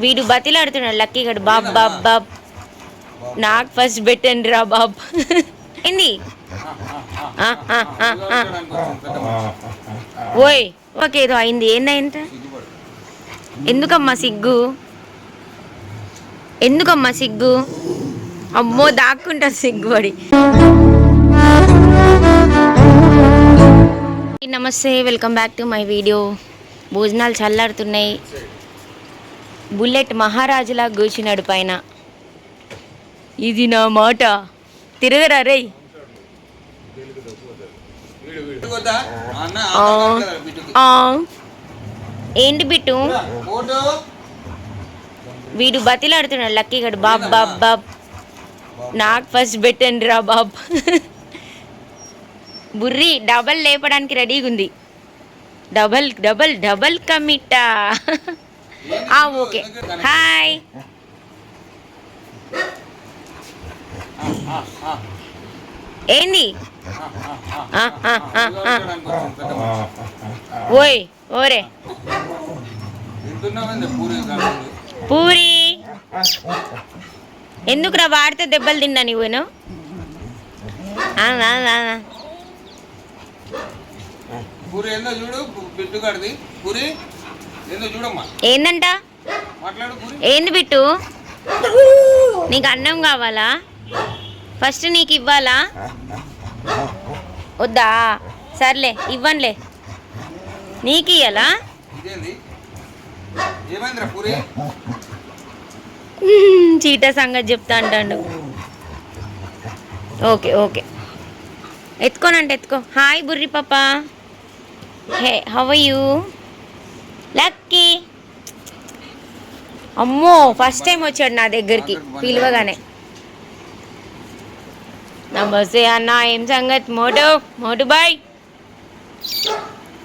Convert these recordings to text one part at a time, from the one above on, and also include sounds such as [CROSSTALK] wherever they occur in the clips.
వీడు బతిలాడుతున్నాడు. లక్కీ గడు. బాబ్ బాబ్ బాబ్. నాకు ఫస్ట్ పెట్టండి రా బాబ్? ఏంది? ఆ, ఆ, ఆ, ఆ. ఓయ్ ఓకేదో అయింది. ఏందంట ఎందుకమ్మా సిగ్గు? ఎందుకమ్మా సిగ్గు? అమ్మో దాక్కుంటా సిగ్గుపడి నమస్తే welcome back to my video. భోజనాలు చల్లారుతున్నాయి. బుల్లెట్ మహారాజులా కూర్చున్నాడు పైన. ఇది నా మాట. తిరగరా. ఆ. ఏంటి బిట్టు? వీడు బతిలాడుతున్నాడు లక్కీ గడు. బాబ్ బాబ్ బాబ్. నాకు ఫస్ట్ పెట్టండి రా బాబ్. బుర్రి డబల్ లేపడానికి రెడీగా ఉంది డబల్ డబల్ డబల్ కమిటా. ఓకే. హాయ్. ఏంది? ఓయ్ ఓరే. పూరి. ఎందుకురా వాడితే దెబ్బలు తిన్నా నువ్వును ఆ, ఆ, పూరి ఏందో చూడు కడిది. పూరి? ఏందంట? ఏంది బిట్టు? నీకు అన్నం కావాలా? ఫస్ట్ నీకు ఇవ్వాలా? వద్దా? సర్లే ఇవ్వనులే. నీకు ఇయ్యాలా? చీట సంగతి చెప్తా అంటాడు. Okay okay. ఎత్తుకోనంటే ఎత్తుకో. హాయ్ బుర్రి పాప. హే హవ్ యూ లక్కీ అమ్మో ఫస్ట్ టైం వచ్చాడు నా దగ్గరికి. పిలవగానే. నమస్తే అన్న ఏం సంగతి? మోటు మోటు బాయ్.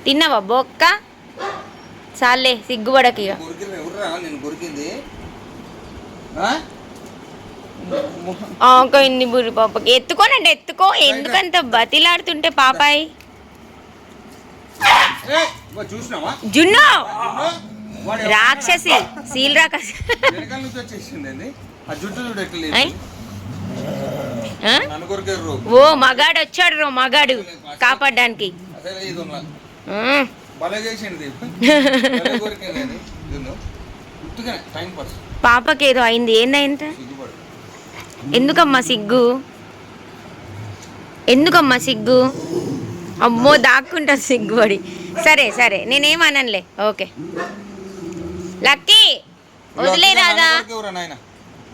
తిన్నావా బొక్క? చాలే సిగ్గుపడకి ఇక కొరికింది ఎవర్రా నేను కొరికింది ఆ? ఆకైంది బుర్రి పాపకి. ఎత్తుకోనండి ఎత్తుకో. ఎందుకంత బతిలాడుతుంటే పాపాయి? జున్ను! రాక్షసి సీల్ రాక్షసి. ఓ మగాడు వచ్చాడు రో మగాడు. కాపాడడానికి. ఏదో [LAUGHS] అయింది. ఏందంట ఎందుకమ్మా సిగ్గు? ఎందుకమ్మా సిగ్గు? అమ్మో దాక్కుంటా సిగ్గుపడి. సరే సరే. నేనేమనలే ఓకే. లక్కీ! వదిలేరాదా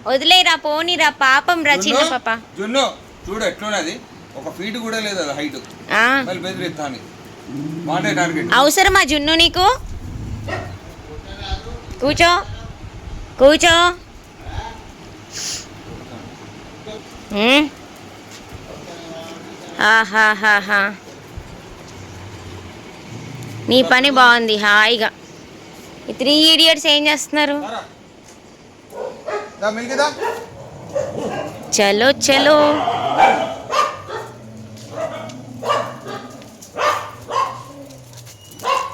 వదిలేరా పోనీరా పాపం రా చిన్న పాప. జున్ను చూడు ఎట్లున్నది. ఒక ఫీట్ కూడా లేదు అది హైట్ ఆ, మళ్ళీ బెదిరిస్తా అని మాటే టార్గెట్ అవసరమా జున్ను నీకు? కూర్చో. కూర్చో. ఉమ్. ఆహాహాహా. నీ పని బాగుంది హాయిగా. ఈ త్రీ ఇడియట్స్ ఏం చేస్తున్నారు? చలో చలో.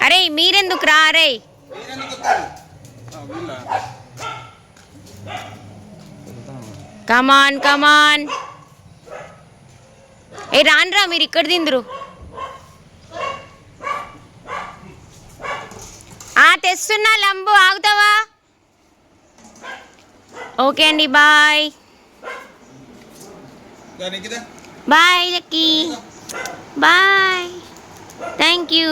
అరే మీరెందుకు రా అరే. కమాన్ కమాన్ ఏ రాన్రా మీరు ఇక్కడ తిందురు. తెస్తున్నా లంబు ఆగుతావా? ఓకే అండి bye? Bye lucky. Bye. Thank you.